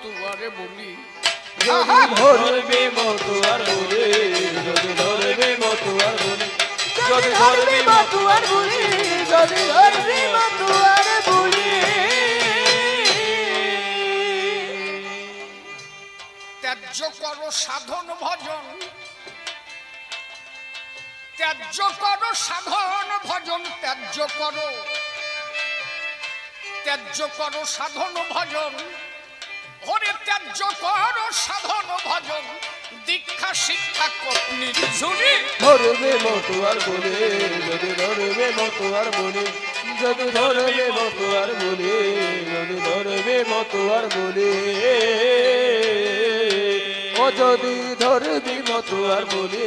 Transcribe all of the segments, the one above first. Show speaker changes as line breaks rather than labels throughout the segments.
মতুয়ারে বলি। ধরবে মতুয়ার বলে
যদি ধরবে মতুয়ার বলে যদি ধরবে মতুয়ার বলে যদি ধরবে মতুয়ার বলে।
ত্যায্য করো সাধন ভজন। ত্যায্য করো সাধন ভজন ত্যায্য করো। ত্যায্য করো সাধন ভজন। ওরে ত্যায্য করো সাধন ভজন, দীক্ষা শিক্ষা কপনির ঝুলি
ধরবে মতুয়ার বলে, যদি ধরবে মতুয়ার বলে, যদি ধরবে মতুয়ার বলে, যদি ধরবে মতুয়ার বলে। ও যদি ধরবি মতুয়ার বলে,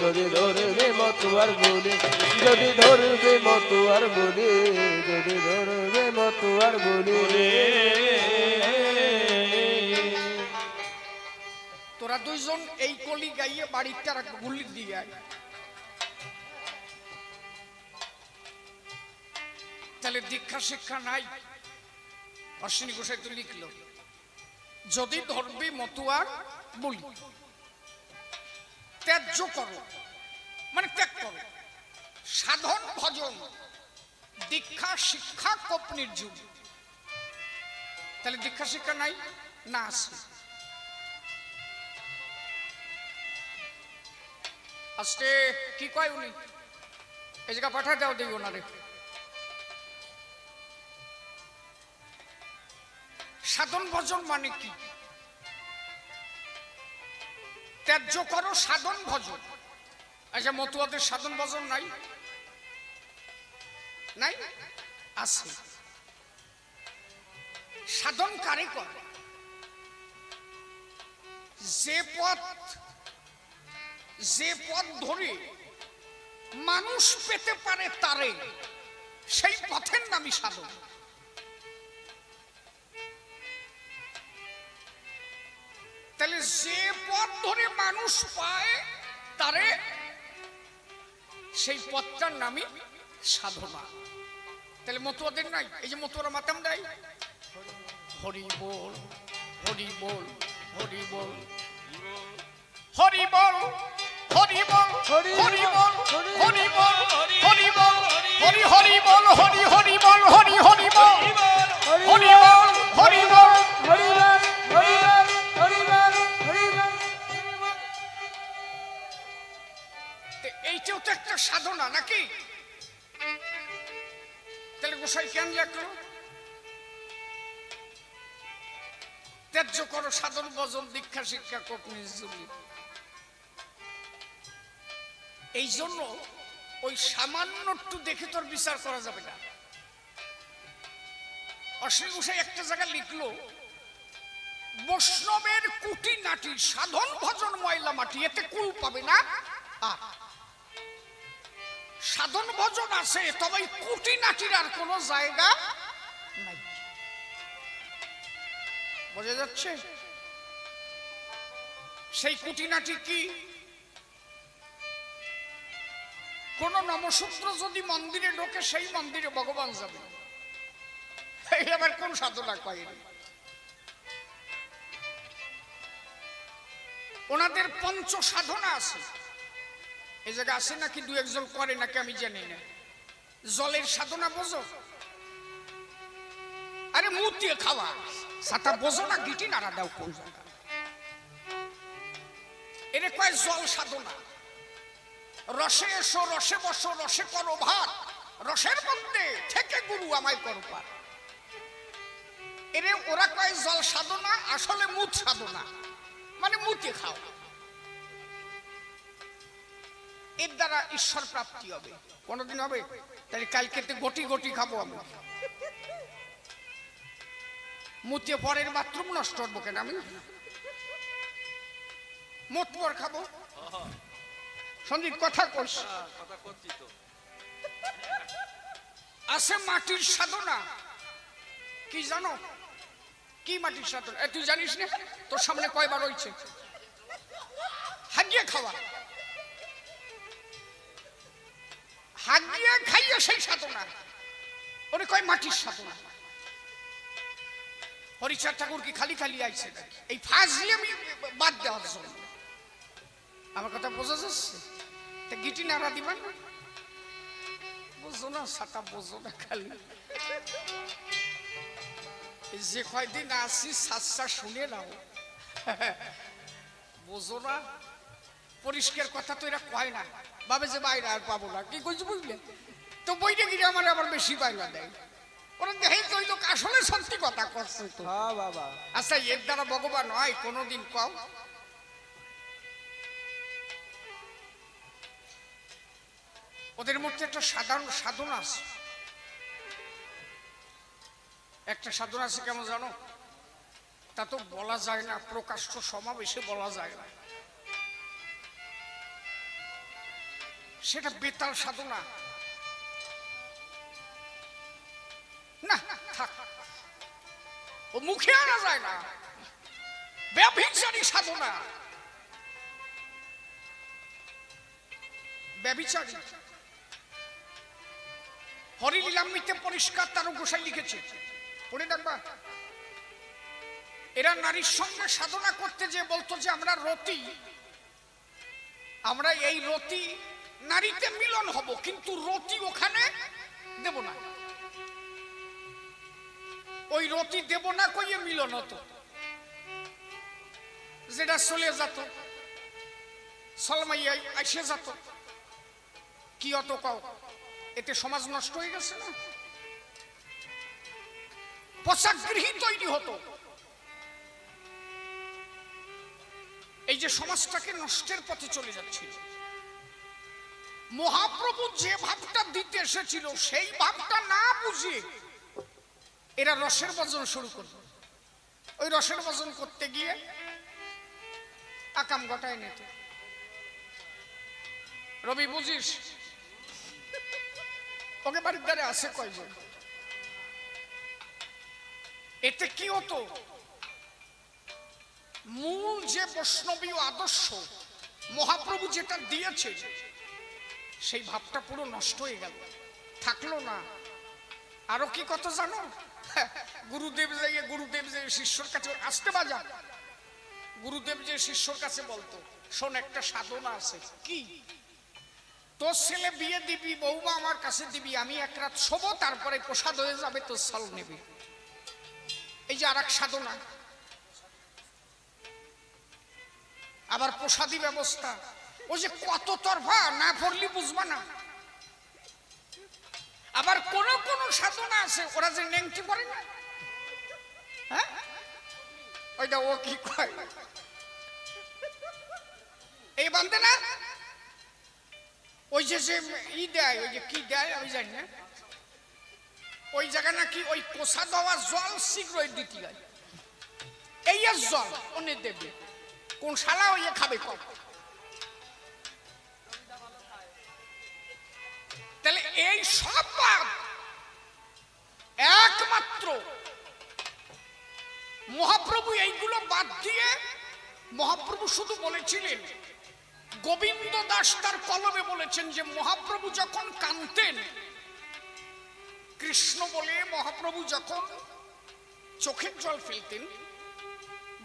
যদি ধরবে মতুয়ার বলে, যদি ধরবে মতুয়ার বলে, যদি ধরবে মতুয়ার বলে।
তোরা দুইজন এই কলি গাইয়ে তারা গুলি দিয়ে তাহলে দীক্ষা শিক্ষা নাই। অশ্বিনী গোসাই তো লিখলো, যদি ধরবি মতুয়ার বলি। ত্যায্য করো মানে ত্যাগ করো। সাধন ভজন, দীক্ষা শিক্ষা কপনির যুগ। তাহলে দীক্ষা শিক্ষা নাই? না আছে। আজকে কি কয় উনি? এই জায়গা পাঠা দাও দিই ওনারে। সাধন ভজন মানে কি? ত্যায্য করো সাধন ভজন। আচ্ছা মতুয়াদের সাধন ভজন নাই? নাই? আছে। সাধন কারে করে? যে পথ যে পথ ধরে মানুষ পেতে পারে তারে, সেই পথের নামই সাধন তাহলে যে পথ ধরে মানুষ পায় তারে, সেই পথটার নামই সাধনা। তাহলে মতুয়াদের নাই? এই যে মতুয়ারা মাতাম দেয়। হরি বল হরি বল হরি বল হরি বল হরি বল হরি বল হরি বল হরি বল হরি হরি বল হরি হরি বল হরি হরি বল হরি বল হরি বল তো এইটাও তো একটা সাধনা নাকি তাহলে গোসাই কেন লেখলো ত্যায্য করো সাধন ভজন দীক্ষা শিক্ষা কপনি জুলি এই জন্য ওই সামান্য একটু দেখে তোর বিচার করা যাবে না। অশ্বিনী গোসাই একটা জায়গায় লিখলো, বৈষ্ণবের কুটি নাটি সাধন ভজন ময়লা মাটি, এতে কুল পাবে না? সাধন ভজন আছে, তবে কুটি নাটির আর কোনো জায়গা নাই। বোঝা যাচ্ছে? সেই কুটিনাটি কি? কোন নমসূত্র যদি মন্দিরে ঢোকে, সেই মন্দিরে ভগবান যাবে। আবার কোন সাধনা কয়েনি ওনাদের পঞ্চ সাধনা আছে। এই জায়গা আছে নাকি দু একজন করে নাকি আমি জানি না। জলের সাধনা বোঝো? আরে মুখ দিয়ে খাওয়া। সাতা বোঝো না, গিটি নাড়া দাও কোন জায়গা এরে কয় জল সাধনা? রসে এসো, রসে বসো, রসে করো ভাত। রসের মধ্যে থেকে গুরু আমায় করো পার এরে ওরা কয়, জল সাধনা, আসলে মুখ সাধনা। মানে মুখে খাও। এর দ্বারা ঈশ্বর প্রাপ্তি হবে। কোনদিন হবে? তাহলে কালকে গটি গটি খাব আমি। মুতিয়ে পরের বাথরুম নষ্ট করব কেন আমি? মতপর খাব? সন্দীপ, কথা কইস। আছে মাটির সাধনা। কি জানো? কি মাটির সাধনা? তুই জানিস না? তোর সামনে কয়বার হয়েছে হাগিয়ে খাওয়া। হাগিয়ে খাইয়ে সেই সাধনা। ওরে কয় মাটির সাধনা। হরিচাঁদ ঠাকুর কি খালি খালি আইছে? এই ফাজলি আমি বাদ দেওয়ার জন্য। আমার কথা বোঝা যাচ্ছে? তা গিটি নাড়া দিবেন বুঝো না সাটা বোঝো না খালি। যে কয়দিন আসি সাসা শুনে নাও। বোঝো না পরিষ্কার কথা তো এরা কয় না। ভাবে যে বাইরে আর পাবো না কি কইছি বুঝলে? তো বইটা গিয়ে আমার আবার বেশি বাইরা দেয়। ওরা দেখেই তো লোক আসলে সত্যি কথা করছে তো।
হ্যাঁ বাবা।
আচ্ছা এর দ্বারা ভগবান হয় কোনোদিন কও? ওদের মধ্যে একটা সাধারণ সাধনা আছে। একটা সাধনা আছে কেমন জানো? তা তো বলা যায় না, প্রকাশ্য সমাবেশে বলা যায় না। সেটা বেতাল সাধনা। না ও মুখে আনা যায় না। ব্যভিচারী সাধনা। ব্যভিচারী। হরিলীলামৃতে পরিষ্কার তারও গোসাই লিখেছে। পড়ে দেখবা। এরা নারীর সঙ্গে সাধনা করতে যে বলতো যে আমরা রতি, আমরা এই রতি নারীতে মিলন হব, কিন্তু রতি ওখানে দেব না। ওই রতি দেব না কইয়ে মিলন হতো। যেটা চলে যেত সলমাই আইসে যেত, কি অত কাও? এতে সমাজ নষ্ট হয়ে গেছে না? পোশাকগৃহী তৈরি হতো। এই যে সমাজটাকে নষ্টের পথে চলে যাচ্ছিল। মহাপ্রভু যে ভাবটা দিতে এসেছিল, সেই ভাবটা না বুঝে এরা রসের বজন শুরু করবে ওই রসের বজন করতে গিয়ে আকাম গটায় নিত। রবি বুঝিস ওকে বাড়ির দ্বারে আছে কয়জন? এতে কি হতো? মূল যে বৈষ্ণবীয় আদর্শ, মহাপ্রভু যেটা দিয়েছে, সেই ভাবটা পুরো নষ্ট হয়ে গেল। থাকল না। আরও কি কত জানো? গুরুদেব যাইয়ে গুরুদেব যে শিষ্যর কাছে আসতে বাজা গুরুদেব যে শিষ্যর কাছে বলতো, শোন, একটা সাধনা আছে। কি? তোর ছেলে বিয়ে দিবি বৌমা আমার কাছে দিবি, আমি এক রাত শোবো, তারপরে প্রসাদ হয়ে যাবে, তোর সাল নেবে। এই যে আর এক সাধনা। আবার প্রসাদী ব্যবস্থা। ওই যে কত তরফা, না পড়লি বুঝবা না। আবার কোন কোন সাধনা আছে, ওরা যে নেংটি পড়ে না? হ্যাঁ? ওইটা ও কি কয়? এই বান্ধে না? ওই যে যে ই দেয়, ওই যে কি দেয়, আমি জানি না। ওই জায়গা নাকি ওই কোষা দেওয়া জল শীঘ্রই দিতে হয়। এই জল অন্য দেবে। কোন শালা ওই খাবে কম তাহলে এই সব বাদ। একমাত্র মহাপ্রভু এইগুলো বাদ দিয়ে মহাপ্রভু শুধু বলেছিলেন গোবিন্দ দাস তার কলমে বলেছেন যে, মহাপ্রভু যখন কানতেন কৃষ্ণ বলে মহাপ্রভু যখন চোখের জল ফেলতেন,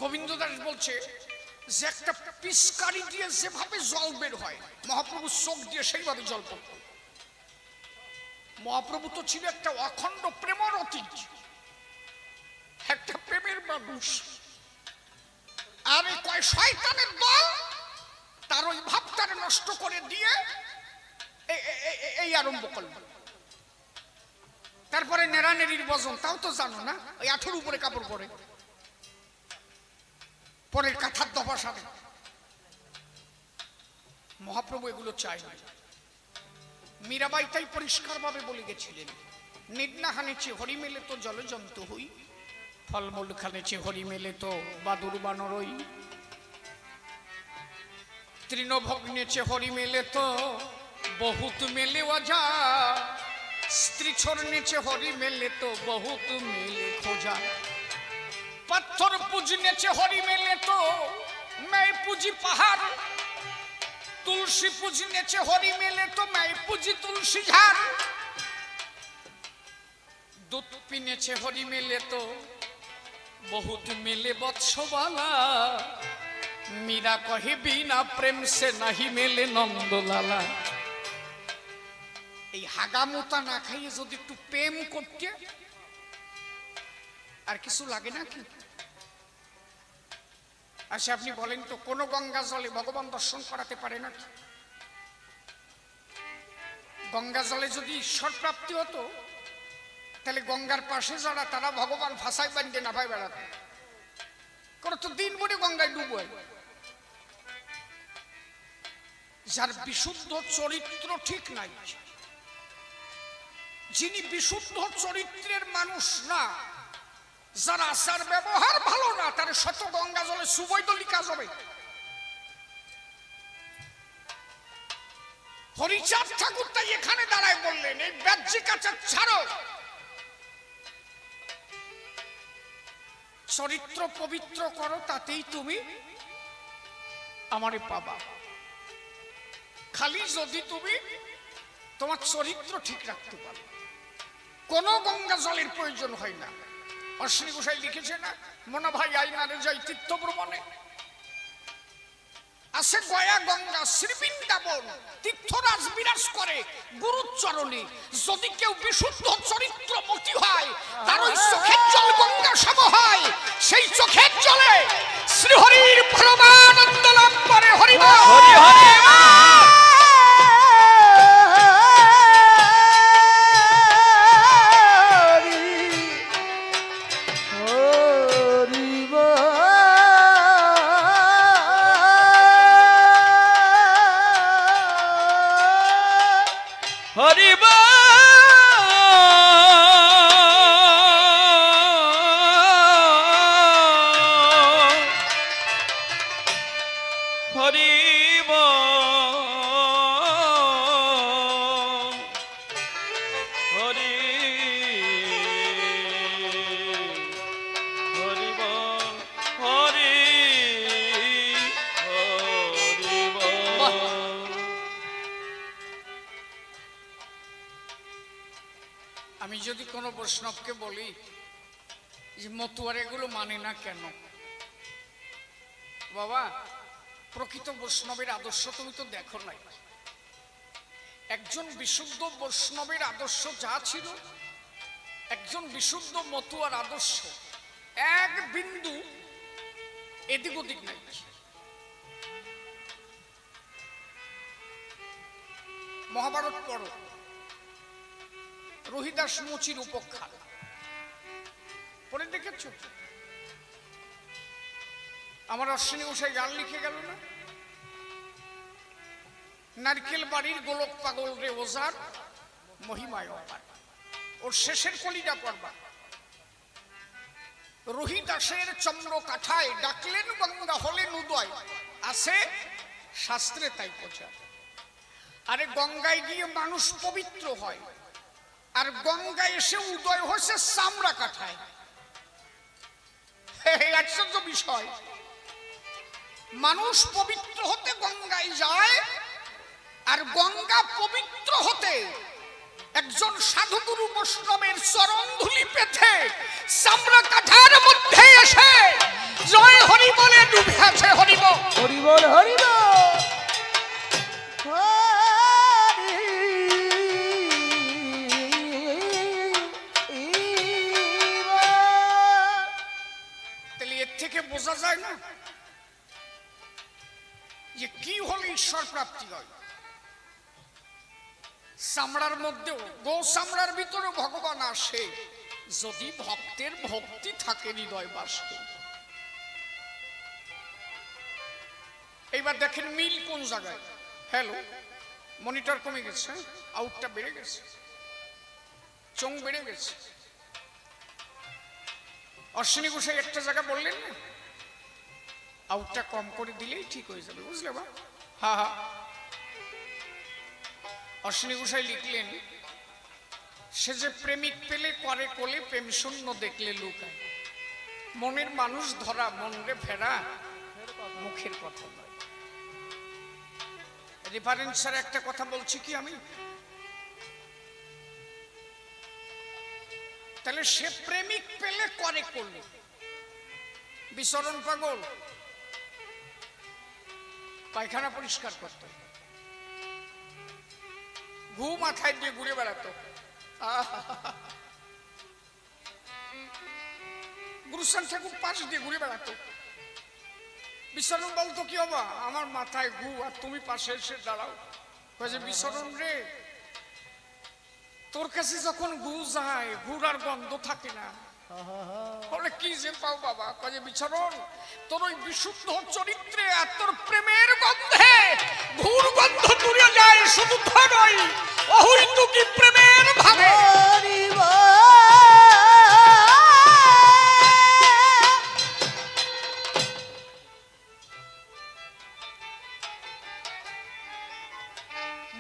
গোবিন্দ দাস বলছে যে, একটা পিসকারি দিয়ে যেভাবে জল বের হয়, মহাপ্রভু চোখ দিয়ে সেইভাবে জল পড়ত। মহাপ্রভু তো ছিল একটা অখণ্ড প্রেমরতী একটা প্রেমের মানুষ। আর এই কয় শয়তানের দল তার ওই ভাবটারে নষ্ট করে দিয়ে এই আরম্ভ করল। তারপরে নেড়ানেড়ির বজন, তাও তো জানো না, ওই আঠুর উপরে কাপড় পরে। পরে কাঁথার দফা সারে মহাপ্রভু এগুলো চাই না মীরাবাই তাই পরিষ্কারভাবে বলে গেছিলেন নিডনা হানেছে হরি মেলে তো জলজন্ত হই, ফলমূল খানেছে হরি মেলে তো বাদুর বানরই তৃণভগ্নে চে হরি মেলে তো, বহুত মেলে অজা। স্ত্রী ছোর নেচে হরি মেলে তো, বহুত মেলে খোঁজা। পাথর পুজ নেচে হরি মেলে তো মেয় পুজি পাহাড়। তুলসী পুজ নেচে হরি মেলে তো মেয় পুজি তুলসী ঝাড়। দুটুপি নেচে হরি মেলে তো, বহুত মেলে বৎসবালা। মীরা কহে, বিনা প্রেম সে নাহি মেলে নন্দলালা। এই হাগামোতা না খাইয়ে যদি একটু প্রেম করতে, আর কিছু লাগে না কি আচ্ছা আপনি বলেন তো, কোন গঙ্গা জলে ভগবান দর্শন করাতে পারে না? গঙ্গা জলে যদি ঈশ্বর প্রাপ্তি হতো, তাহলে গঙ্গার পাশে যারা, তারা ভগবান ফাঁসাই বান্ধে না ভাই বেড়াতে। করে তো দিন ভরে গঙ্গায় ডুবো। যার বিশুদ্ধ চরিত্র ঠিক নাই। যিনি বিশুদ্ধ চরিত্রের মানুষ না, যার আচার ব্যবহার ভালো না, তার শত গঙ্গা জলে সুবৈধ লিখা যাবে। হরিচাঁদ ঠাকুর তাই এখানে দাঁড়ায় বললেন, এই ব্যাজ্যিক আচার ছাড়ো। চরিত্র পবিত্র করো, তাতেই তুমি আমারে পাবা। খালি যদি তুমি তোমার চরিত্র ঠিক রাখতে পারো। কোনো গঙ্গা জলের প্রয়োজন হয় না। অশ্বিনী গোসাই লিখেছে না মনে ভাই আইনারে যাই তীর্থ ভ্রমণে। আছে গয়া গঙ্গা শ্রীবৃন্দাবন তীর্থরাজ বিরাজ করে গুরুচরণে। যদি কেউ বিশুদ্ধ চরিত্র মতি হয়, তার ওই চোখের জল গঙ্গা সম হয়। সেই চোখের জলে শ্রীহরির পরমানন্দ লাভ করে হরি
হরি হরি হরি
বৈষ্ণবের আদর্শ তুমি তো দেখো নাই। একজন বিশুদ্ধ বৈষ্ণবের আদর্শ যা ছিল, একজন বিশুদ্ধ মতুয়ার আদর্শ, এক বিন্দু এদিক ওদিক নাই। মহাভারত পড়ো। রোহিদাস মুচির উপখ্যান। পরে দেখেছ? আমার অশ্বিনী গোসাই গান লিখে গেল না? নারকেল বাড়ির গোলক পাগল রে ওজার, মহিমায় অপার। ওর শেষের কলিটা পড়বা। রোহিদাসের চন্দ্র কাঠায় ডাকলেন গঙ্গা হলেন উদয়। আছে শাস্ত্রে তাই প্রচার। আরে গঙ্গায় গিয়ে মানুষ পবিত্র হয়। আর গঙ্গা এসে উদয় হয়েছে চামড়া কাঠায়। আশ্চর্য বিষয়। মানুষ পবিত্র হতে গঙ্গায় যায় আর গঙ্গা পবিত্র হতে একজন সাধুগুরু বৈষ্ণবের চরণ ধুলি পেতে চামড়া কাঠার মধ্যে এসে জয় হরি বলে ডুবে আছে হরিব।
হরি বল হরি বল।
তাহলে এর থেকে বোঝা যায় না যে কি হলে ঈশ্বর প্রাপ্তি হয়। চামড়ার মধ্যেও গো চামড়ার ভিতরে ভগবান আসে। যদি ভক্তের ভক্তি থাকে হৃদয় বাসে। এইবার দেখেন মিল কোন জায়গায়? হ্যালো মনিটর কমে গেছে আউটটা বেড়ে গেছে। চোং বেড়ে গেছে। অশ্বিনী গোসাই একটা জায়গা বললেন না? আউটটা কম করে দিলেই ঠিক হয়ে যাবে, বুঝলে বা হা হা। অশ্বিনী গোসাই লিখলেন, সে যে প্রেমিক পেলে করে কোলে, প্রেম শূন্য দেখলে লুকায়। মনের মানুষ ধরা, মনরে ফেরা, মুখের কথা নয়। রেফারেন্সের একটা কথা বলছি কি আমি? তাহলে সে প্রেমিক পেলে করে করল বিচরণ পাগল। পায়খানা পরিষ্কার করত ঘু মাথায় দিয়ে ঘুরে বেড়াতো। আহা! গুরুস্থান ঠাকুর পাশ দিয়ে ঘুরে বেড়াতো। বিচরণ বলতো কি হবা আমার মাথায় ঘু আর তুমি পাশে এসে দাঁড়াও। কাজে বিশ্বরণ রে তোর কাছে যখন ঘু যায় ঘুর আর গন্ধ থাকে না। চরিত্রে প্রেমের গন্ধে গন্ধ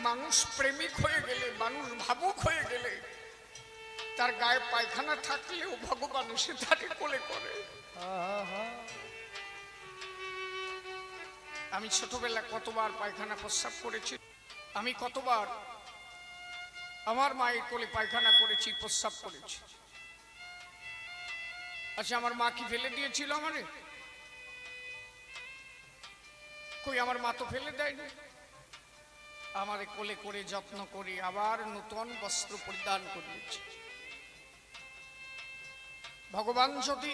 মানুষ প্রেমিক হয়ে গেলে, মানুষ ভাবুক হয়ে গেলে, তার গায়ে পায়খানা থাকলেও ভগবান সে আমি ছোটবেলা কতবার পায়খানা প্রস্রাব করেছি। আমি কতবার আমার মায়ের কোলে পায়খানা করেছি, প্রস্রাব করেছি। আচ্ছা আমার মা কি ফেলে দিয়েছিল আমারে? কই, আমার মা তো ফেলে দেয়নি। আমারে কোলে করে যত্ন করে আবার নতুন বস্ত্র পরিধান করিয়েছে। ভগবান যদি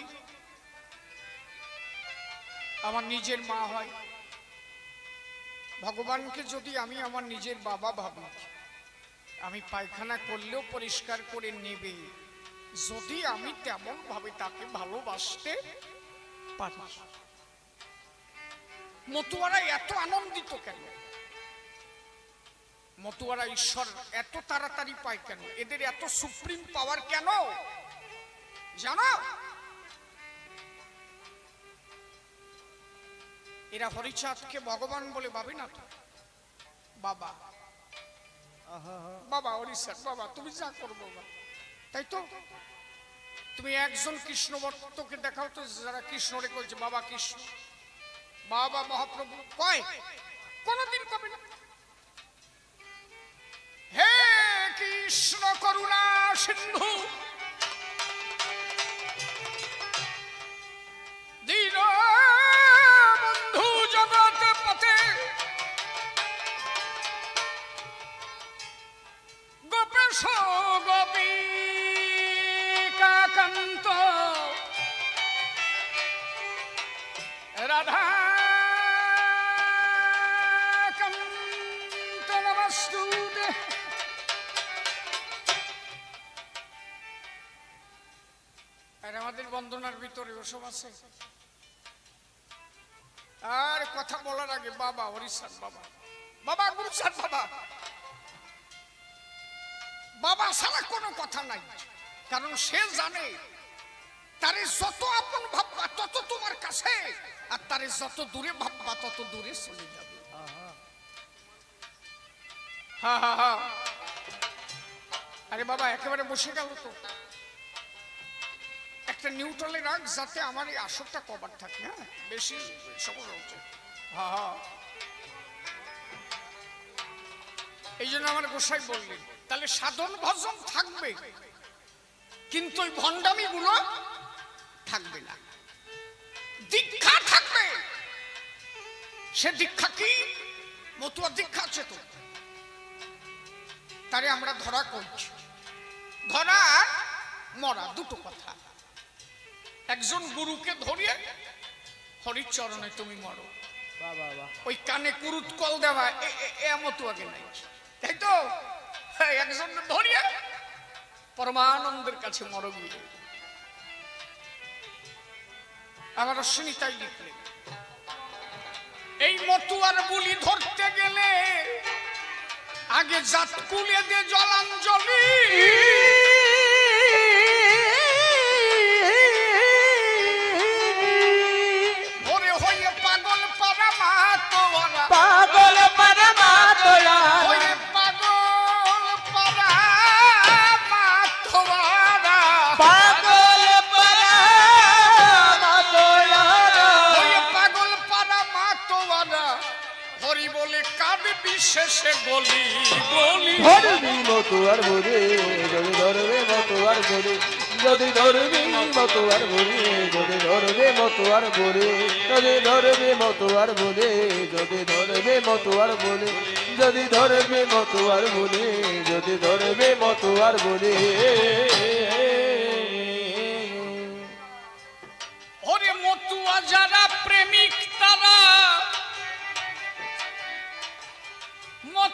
আমার নিজের মা হয়। ভগবানকে যদি আমি আমার নিজের বাবা ভাবি, আমি পায়খানা করলেও পরিষ্কার করে নেবে, যদি আমি তেমন ভাবে তাকে ভালোবাসতে পারি। মতুয়ারা এত আনন্দিত কেন? মতুয়ারা ঈশ্বর এত তাড়াতাড়ি পায় কেন? এদের এত সুপ্রিম পাওয়ার কেন? জানো? এরা হরিচাঁদকে ভগবান বলে ভাবে না তো? বাবা। বাবা হরিচাঁদ বাবা তুমি যা করো বাবা। তাই তো? তুমি একজন কৃষ্ণ ভক্তকে দেখাও তো যারা কৃষ্ণরে কইছে বাবা কৃষ্ণ। বাবা মহাপ্রভু কয়? কোনদিন কবে না। হে কৃষ্ণ করুণা সিন্ধু আমাদের বন্দনার ভিতরে ওসব আছে। আর কথা বলার আগে বাবা হরিশান বাবা। বাবা গুরুচাঁদ বাবা। বাবা ছাড়া কোনো কথা নাই। কারণ সে জানে, তারে যত আপন ভাববা তত তোমার কাছে, আর তারে যত দূরে ভাববা তত দূরে চলে যাবে। আরে বাবা, একেবারে বসে গেল তো। একটা নিউট্রালে রাখ যাতে আমার এই আসরটা কভার থাকে হ্যাঁ? বেশি সমস্যা হচ্ছে এই জন্য আমার গোসাই বললেন, তাহলে সাধন ভজন থাকবে, কিন্তু ওই ভণ্ডামি গুলো থাকবে না। দীক্ষা থাকবে। সে দীক্ষা কি? মতুয়া দীক্ষা আছে তো। তারে আমরা ধরা করছি। ধরা মরা, দুটো কথা। একজন গুরুকে ধরিয়ে হরিচরণে তুমি মরো। ওই কানে কুরুত কল দেওয়া এ- এ- এ মতো আগে নাই। তাই তো? হ্যাঁ, একজন ধরিয়ে পরমানন্দের কাছে মর গিয়ে আমার অশ্বিনী তাই লিখলেন এই মতুয়ার বুলি ধরতে গেলে আগে জাত কুলে দে জলাঞ্জলি বিশেষে বলি বলি।
ধরবি মতো আর বলে, যদি ধরবে মতো আর বলে, যদি ধরবি মতুয়ার বলি, যদি ধরবে মতুয়ার বলি, যদি ধরবে মতুয়ার বলি, যদি ধরবে মতুয়ার বলি, যদি ধরবে মতুয়ার বলি, যদি ধরবে মতুয়ার বলি।
ওরে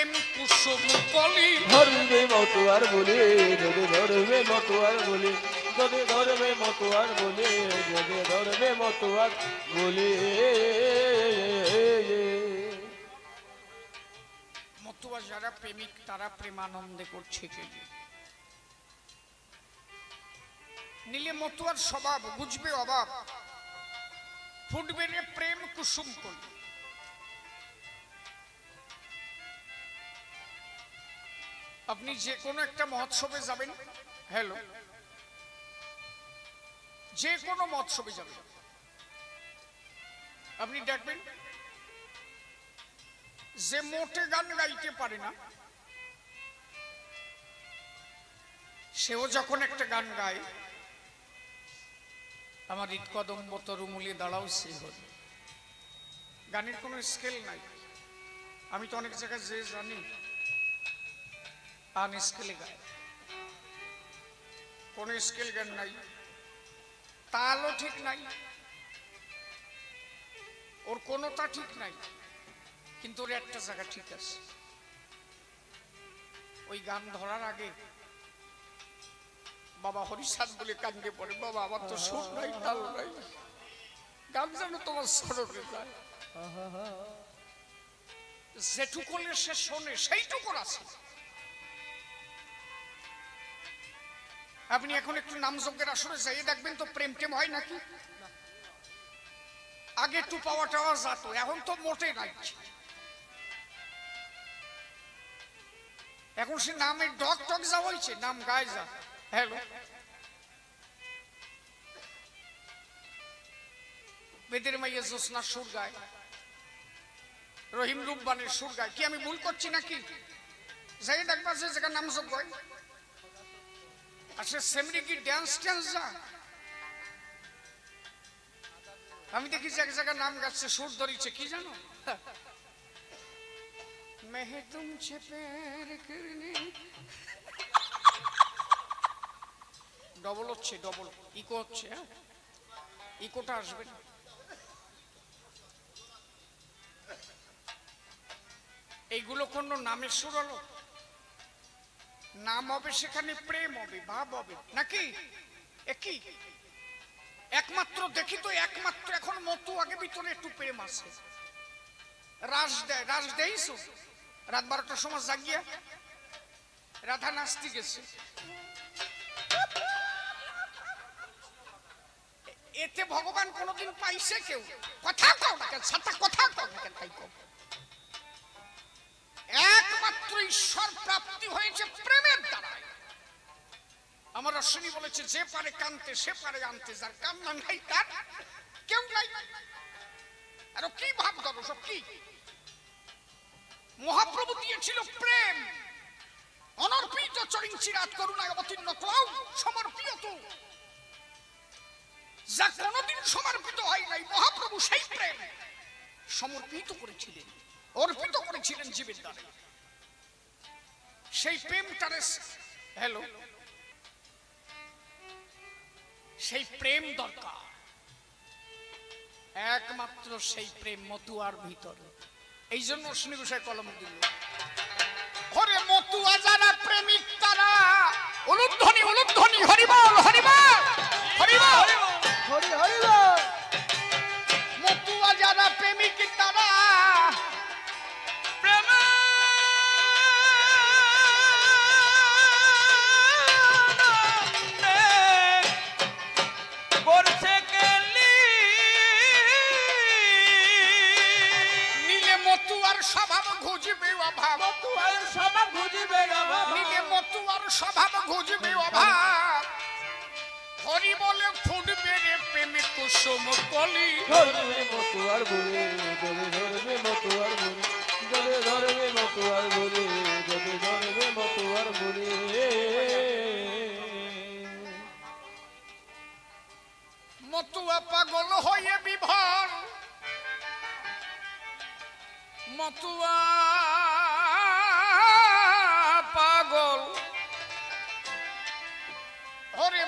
প্রেম কুসুম কলি।
ধরবে মতুয়ার বলে যদি ধরবে মতুয়ার বলে যদি ধরবে মতুয়ার বলে যদি ধরবে মতুয়ার বলে।
মতুয়া যারা প্রেমিক তারা প্রেমানন্দে করছে কে নীলে মতুয়ার স্বভাব বুঝবে অভাব। ফুটবে রে প্রেম কুসুম কলি। আপনি যে কোনো একটা মহোৎসবে যাবেন। হ্যালো যে কোনো মহোৎসবে যাবেন। আপনি দেখবেন যে মোটে গান গাইতে পারে না, সেও যখন একটা গান গায়, আমার ঈদ কদম্ব তরুমূলে দাঁড়াও সে হল। গানের কোনো স্কেল নাই। আমি তো অনেক জায়গায় যে জানি। আন স্কেলে গায় কোনো স্কেল গান নাই তালও ঠিক নাই ওর কোনোটা ঠিক নাই কিন্তু ওর একটা জায়গা ঠিক আছে ওই গান ধরার আগে বাবা হরিসাদ বলে কান্দে পড়ে বাবা আমার তো সুর নাই তাল নাই গান যেন তোমার স্মরণে যায় যেটুকুলে সে শোনে সেইটুকুর আছে আপনি এখন একটু নামযজ্ঞের আসরে যাইয়ে দেখবেন তো প্রেম টেম হয় নাকি? আগে একটু পাওয়া টাওয়া যেত, এখন তো মোটে নাই। এখন সে নামের ডক টক যা হয়েছে নাম গায়ে যা। হ্যালো বেদের মাইয়া জোসনার সুর গায়। রহিম রূপবানের সুর গায়। কি আমি ভুল করছি নাকি? যাই দেখবা যে জায়গার নাম যোগ হয়। আসলে সেমনি কি ড্যান্স ট্যান্স যা আমি দেখি এক জায়গায় নাম গাচ্ছে, সুর ধরিছে, কি জানো? মেহে করনে ডবল হচ্ছে ডবল ইকো হচ্ছে হ্যাঁ? ইকোটা আসবে না। এইগুলো কোন নামের সুর হলো? নাম হবে সেখানে প্রেম হবে, ভাব হবে। নাকি? একই? একমাত্র দেখি তো একমাত্র এখন মতো আগে ভিতরে একটু প্রেম আছে। রাস দেয় রাস দেইছো? রাত বারোটার সময় জাগিয়া রাধা নাচতে গেছে। এতে ভগবান কোনোদিন পাইছে কেউ? কথা কথা না কেন, তাই একমাত্র ঈশ্বর প্রাপ্তি হয়েছে প্রেমের দ্বারাই। আমার অশ্বিনী বলেছে, যে পারে কানতে, সে পারে আনতে, যার কান্না নাই, তার কেউ নাই। আর কি ভাব ধরো সব কি? মহাপ্রভু দিয়েছিল প্রেম। অনর্পিত চরিঞ্চি রাত করুণায় অবতীর্ণ ক্রৌ সমর্পিত যা কোনোদিন সমর্পিত হয় নাই, মহাপ্রভু সেই প্রেম সমর্পিত করেছিলেন, অর্পিত করেছিলেন জীবের দ্বারে সেই প্রেমটারে হ্যালো সেই প্রেম দরকার। একমাত্র সেই প্রেম মতুয়ার ভিতরে। এই জন্য অশ্বিনী গোসাই কলম দিল। হরে মতুয়া যারা প্রেমিক তারা উলুধ্বনি উলুধ্বনি হরিবল হরিবল হরিবল
হরি হরি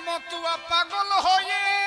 মতুয়া পাগল হয়ে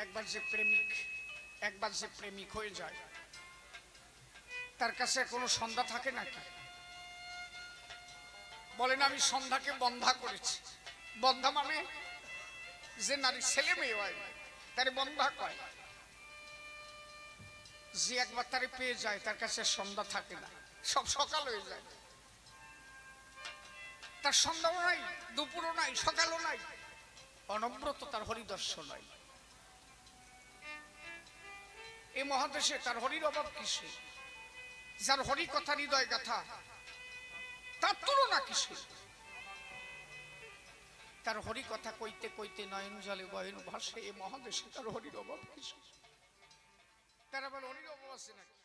একবার যে প্রেমিক, একবার যে প্রেমিক হয়ে যায়, তার কাছে কোনো সন্ধ্যা থাকে নাকি? বলেন, আমি সন্ধ্যাকে বন্ধা করেছি। বন্ধা মানে যে নারী ছেলে মেয়ে হয়, তারে বন্ধা কয়। যে একবার তারে পেয়ে যায়, তার কাছে সন্ধ্যা থাকে না। সব সকাল হয়ে যায়। তার সন্ধ্যাও নাই, দুপুরও নাই, সকালও নাই। অনব্রত তার হরিদর্শ নাই। এই মহাদেশে তার হরির অভাব কিসে? যার হরি কথা, হৃদয় গাথা, তার তুলনা কিসে? তার হরি কথা কইতে কইতে নয়ন জলে বয়ন ভাসে এ মহাদেশে তার হরির অভাব কিসে? তার আবার হরির অভাব আছে নাকি?